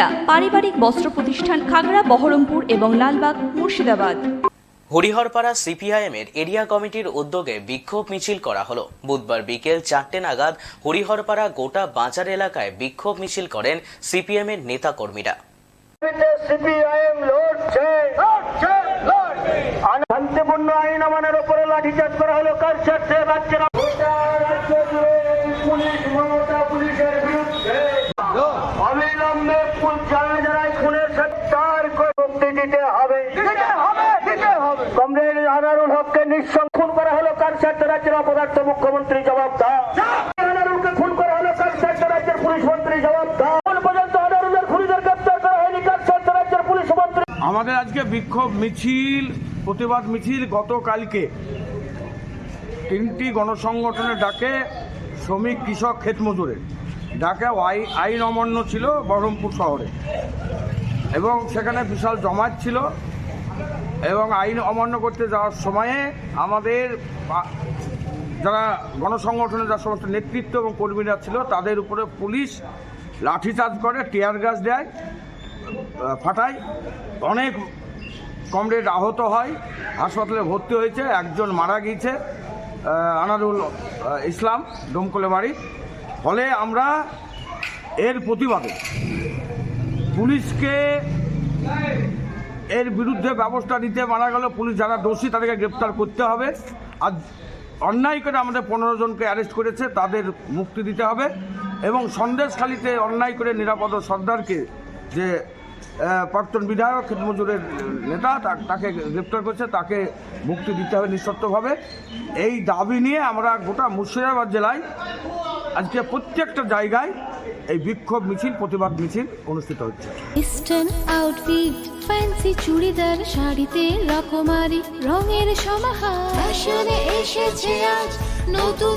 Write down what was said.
কর্মীরা পারিবারিক বস্ত্র প্রতিষ্ঠান খাগড়া বহরমপুর এবং লালবাগ মুর্শিদাবাদ। হরিহরপাড়া সিপিআইএম এর এরিয়া কমিটির উদ্যোগে বিক্ষোভ মিছিল করা হলো। বুধবার বিকেল চারটে নাগাদ হরিহরপাড়া গোটা বাজার এলাকায় বিক্ষোভ মিছিল করেন সিপিএম এর নেতা কর্মীরা সিপিআইএম শান্তিপূর্ণ আইন আমাদের উপরে লাঠিচার্জ করা হলো কার স্বার্থে রাজ্যের গোটা রাজ্য জুড়ে পুলিশ মমতা পুলিশের বিরুদ্ধে অবিলম্বে পুল- যারা যারা এই খুনের সত্যার করে মুক্তি দিতে হবে দিতে হবে দিতে হবে কমরেড হককে নিঃসং খুন করা হলো কার স্বার্থে রাজ্যের অপদার্থ মুখ্যমন্ত্রী জবাব দাও। খুন করা হলো কার স্বার্থে রাজ্যের পুলিশ মন্ত্রী জবাব দাও। এখন পর্যন্ত আনারুলের খুনিদের গ্রেপ্তার করা হয়নি কার স্বার্থে রাজ্যের পুলিশ আমাদের আজকে বিক্ষোভ মিছিল প্রতিবাদ মিছিল গতকালকে। তিনটি গণসংগঠনের ডাকে শ্রমিক কৃষক ক্ষেত মজুরের ডাকে আই- আইন অমান্য ছিল বহরমপুর শহরে। এবং সেখানে বিশাল জমায়েত ছিল। এবং আইন অমান্য করতে যাওয়ার সময়ে আমাদের যারা গণসংগঠনের যারা সমস্ত নেতৃত্ব এবং কর্মীরা ছিল, তাদের উপরে পুলিশ লাঠিচার্জ করে, টিয়ার গ্যাস দেয় ফাটায়। অনেক কমরেড আহত হয়, হাসপাতালে ভর্তি হয়েছে, একজন মারা গিয়েছে আনারুল ইসলাম ডোমকলে বাড়ি ফলে আমরা এর প্রতিবাদে পুলিশকে এর বিরুদ্ধে ব্যবস্থা নিতে মারা গেল। পুলিশ যারা দোষী, তাদেরকে গ্রেপ্তার করতে হবে। আর অন্যায় করে আমাদের পনেরো জনকে অ্যারেস্ট করেছে, তাদের মুক্তি দিতে হবে। এবং সন্দেশখালিতে অন্যায় করে নিরাপদ সর্দারকে যে প্রাক্তন বিধায়ক মজুরের নেতা তাকে গ্রেপ্তার করেছে তাকে মুক্তি দিতে হবে নিঃশর্তভাবে। এই দাবি নিয়ে আমরা গোটা মুর্শিদাবাদ জেলায় আজকে প্রত্যেকটা জায়গায় এই বিক্ষোভ মিছিল প্রতিবাদ মিছিল অনুষ্ঠিত হচ্ছে। ইস্টার্ন আউটফিট ফ্যান্সি চুড়িদার শাড়িতে রকমারি রঙের সমাহার। ফ্যাশনে এসেছে আজ নতুন